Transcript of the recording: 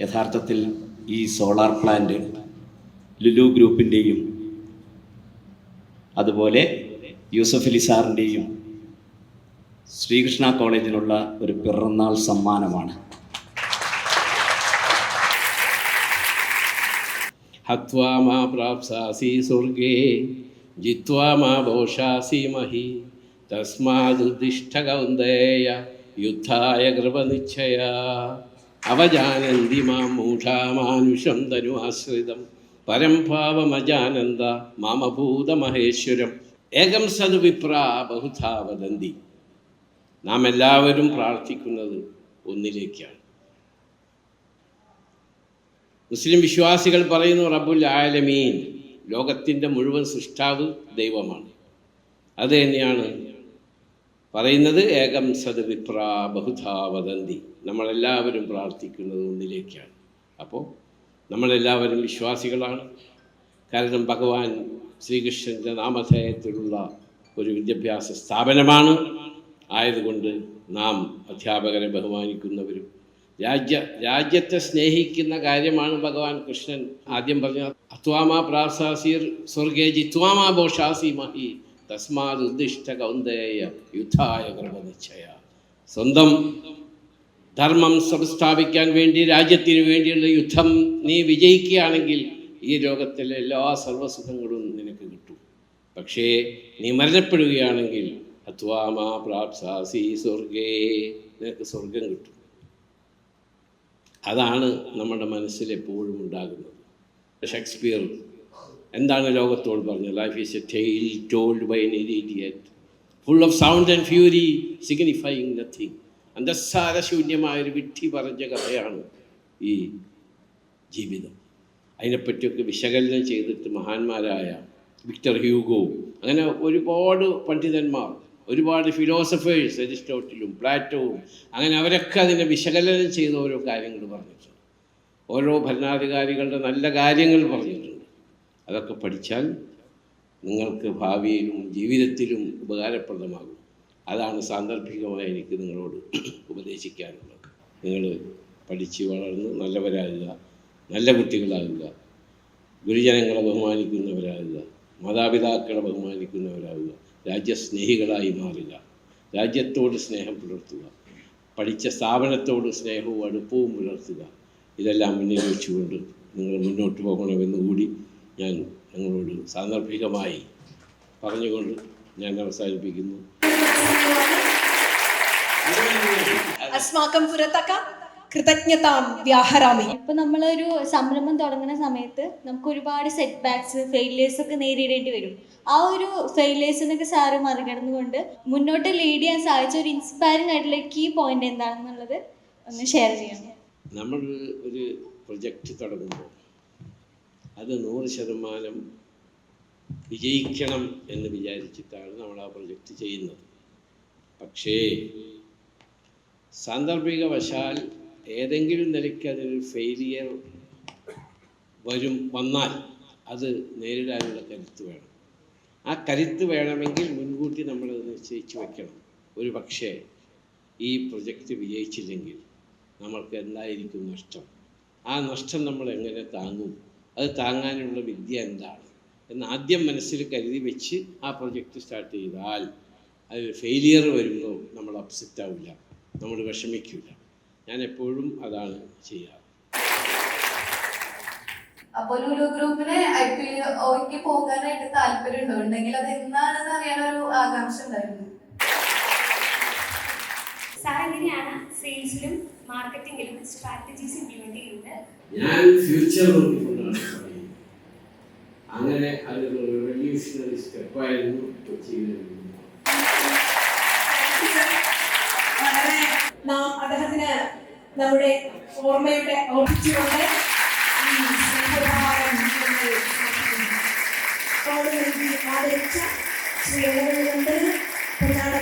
യഥാർത്ഥത്തിൽ ഈ solar plant Lulu ഗ്രൂപ്പിന്റെയും അതുപോലെ യൂസഫ് അലി സാറിന്റെയും ശ്രീകൃഷ്ണ കോളേജിനുള്ള ഒരു പിറന്നാൾ സമ്മാനമാണ്. ഹത്വാമാ പ്രാപ്സാസി സ്വർഗേ ജിത്വാ മാ ഭോഷാസി മഹി തസ്മാദുദിഷ്ഠ കൗന്ദേയ യുദ്ധായ കൃപനിശ്ചയ അവജാനന്തി മാം മൂഢാമാനുഷം തനുആശ്രിതം പരം ഭാവമജാനന്ദ മാമഭൂതമഹേശ്വരം ഏകം സതു വിപ്ര ബഹുധാ വദന്തി നാം എല്ലാവരും പ്രാർത്ഥിക്കുന്നത് ഒന്നിലേക്കാണ്. മുസ്ലിം വിശ്വാസികൾ പറയുന്നു റബ്ബുൽ ആലമീൻ ലോകത്തിന്റെ മുഴുവൻ സൃഷ്ടാവ് ദൈവമാണ്. അത് തന്നെയാണ് പറയുന്നത് ഏകം സത് വിപ്രാ ബഹുധാ വദന്തി. നമ്മളെല്ലാവരും പ്രാർത്ഥിക്കുന്നത് ഒന്നിലേക്കാണ്. അപ്പോൾ നമ്മളെല്ലാവരും വിശ്വാസികളാണ്. കാരണം ഭഗവാൻ ശ്രീകൃഷ്ണന്റെ നാമധേയത്തിലുള്ള ഒരു വിദ്യാഭ്യാസ സ്ഥാപനമാണ്. ആയതുകൊണ്ട് നാം അധ്യാപകരെ ബഹുമാനിക്കുന്നവരും രാജ്യ രാജ്യത്തെ സ്നേഹിക്കുന്ന കാര്യമാണ് ഭഗവാൻ കൃഷ്ണൻ ആദ്യം പറഞ്ഞ അത്വാമ പ്രാസാസീർ സ്വർഗേ ജിത്വാമാ ബോഷാസി മഹി തസ്മാത് ഉദ്ദിഷ്ട കൗന്ദേയ യുദ്ധായ കൃപനിശ്ചയ സ്വന്തം ധർമ്മം സംസ്ഥാപിക്കാൻ വേണ്ടി രാജ്യത്തിന് വേണ്ടിയുള്ള യുദ്ധം നീ വിജയിക്കുകയാണെങ്കിൽ ഈ ലോകത്തിലെ എല്ലാ സർവസുഖങ്ങളും നിനക്ക് കിട്ടും. പക്ഷേ നീ മരണപ്പെടുകയാണെങ്കിൽ അത്വാമാ പ്രാപ്സാസി സ്വർഗേ നിനക്ക് സ്വർഗം കിട്ടും. അതാണ് നമ്മുടെ മനസ്സിൽ എപ്പോഴും ഉണ്ടാകുന്നത്. ഷേക്സ്പിയർ എന്താണ് ലോകത്തോട് പറഞ്ഞത്? Life is a tale told by an idiot full of sound and fury signifying nothing അന്തസ്സാരശൂന്യമായൊരു വിഡ്ഢി പറഞ്ഞ കഥയാണ് ഈ ജീവിതം. അതിനെപ്പറ്റിയൊക്കെ വിശകലനം ചെയ്തിട്ട് മഹാന്മാരായ വിക്ടർ ഹ്യൂഗോ അങ്ങനെ ഒരുപാട് പണ്ഡിതന്മാർ ഒരുപാട് ഫിലോസഫേഴ്സ് അരിസ്റ്റോട്ടിലും പ്ലാറ്റോവും അങ്ങനെ അവരൊക്കെ അതിനെ വിശകലനം ചെയ്ത ഓരോ കാര്യങ്ങൾ പറഞ്ഞിട്ടുണ്ട്. ഓരോ ഭരണാധികാരികളുടെ നല്ല കാര്യങ്ങൾ പറഞ്ഞിട്ടുണ്ട്. അതൊക്കെ പഠിച്ചാൽ നിങ്ങൾക്ക് ഭാവിയിലും ജീവിതത്തിലും ഉപകാരപ്രദമാകും. അതാണ് സാന്ദർഭികമായി എനിക്ക് നിങ്ങളോട് ഉപദേശിക്കാനുള്ളത്. നിങ്ങൾ പഠിച്ച് വളർന്ന് നല്ലവരാകുക നല്ല കുട്ടികളാകുക ഗുരുജനങ്ങളെ ബഹുമാനിക്കുന്നവരാകുക മാതാപിതാക്കളെ ബഹുമാനിക്കുന്നവരാകുക രാജ്യസ്നേഹികളായി മാറുക രാജ്യത്തോട് സ്നേഹം പുലർത്തുക പഠിച്ച സ്ഥാപനത്തോട് സ്നേഹവും അടുപ്പവും പുലർത്തുക ഇതെല്ലാം മുന്നിൽ വെച്ചുകൊണ്ട് നിങ്ങൾ മുന്നോട്ട് പോകണമെന്ന് കൂടി ഞാൻ ഞങ്ങളോട് സാന്ദർഭികമായി പറഞ്ഞുകൊണ്ട് ഞാൻ അവസാനിപ്പിക്കുന്നു. അസ്മാക്കം പുറത്തക്ക കൃതജ്ഞതാം വ്യാഹരാമി. ഇപ്പൊ നമ്മളൊരു സംരംഭം തുടങ്ങുന്ന സമയത്ത് നമുക്ക് ഒരുപാട് സെറ്റ് ബാക്സ് ഫെയിലിയേഴ്സ് ഒക്കെ നേരിടേണ്ടി വരും. ആ ഒരു ഫെയിലിയേഴ്സിനൊക്കെ സാറ് മറികടന്നുകൊണ്ട് മുന്നോട്ട് ലീഡ് ചെയ്യാൻ സാധിച്ച ഒരു ഇൻസ്പയറിംഗ് ആയിട്ടുള്ള കീ പോയിന്റ് എന്താണെന്നുള്ളത് ഒന്ന് ഷെയർ ചെയ്യണം. നമ്മൾ ഒരു പ്രൊജക്റ്റ് തുടങ്ങുമ്പോൾ അത് നൂറ് ശതമാനം വിജയിക്കണം എന്ന് വിചാരിച്ചിട്ടാണ് നമ്മൾ ആ പ്രൊജക്റ്റ് ചെയ്യുന്നത്. പക്ഷേ സാന്ദർഭികവശാൽ ഏതെങ്കിലും നിലയ്ക്ക് അതിനൊരു ഫെയിലിയർ വരും വന്നാൽ അത് നേരിടാനുള്ള കരുത്ത് വേണം. ആ കരുത്ത് വേണമെങ്കിൽ മുൻകൂട്ടി നമ്മളത് നിശ്ചയിച്ച് വയ്ക്കണം ഒരു പക്ഷേ ഈ പ്രൊജക്റ്റ് വിജയിച്ചില്ലെങ്കിൽ നമ്മൾക്ക് എന്തായിരിക്കും നഷ്ടം? ആ നഷ്ടം നമ്മൾ എങ്ങനെ താങ്ങും? അത് താങ്ങാനുള്ള വിദ്യ എന്താണ്? എന്ന് ആദ്യം മനസ്സിൽ കരുതി വെച്ച് ആ പ്രൊജക്റ്റ് സ്റ്റാർട്ട് ചെയ്താൽ അതിൽ ഫെയിലിയർ വരുമ്പോൾ നമ്മൾ അപ്സെറ്റ് ആവില്ല. നമ്മൾ വിഷമിക്കില്ല ഞാൻ എപ്പോഴും അതാണ് ചെയ്യാറ്. അപ്പൊ ലുലു ഗ്രൂപ്പിന് ഐ പി ഒക്ക് പോകാനായിട്ട് താല്പര്യം ഉണ്ടോ? ഉണ്ടെങ്കിൽ അത് എന്നാണെന്ന് അറിയാൻ ഒരു ആകാംക്ഷ ഉണ്ടായിരുന്നു. സാർ എങ്ങനെയാണ് സെയിൽസിലും മാർക്കറ്റിംഗിലും സ്ട്രാറ്റജീസ് ഇംപ്ലിമെന്റ് ചെയ്യുന്നത് ഞാൻ ഫ്യൂച്ചർ നോക്കിക്കൊണ്ടാണ് അങ്ങനെ അതൊരു റെവല്യൂഷണറി സ്റ്റെപ്പായിരുന്നു ചെയ്തിരുന്നത് വളരെ നാം അദ്ദേഹത്തിന് നമ്മുടെ ഓർമ്മയുടെ ഓർമ്മിച്ചുകൊണ്ട് ആദരിച്ച ശ്രീ കർണാടക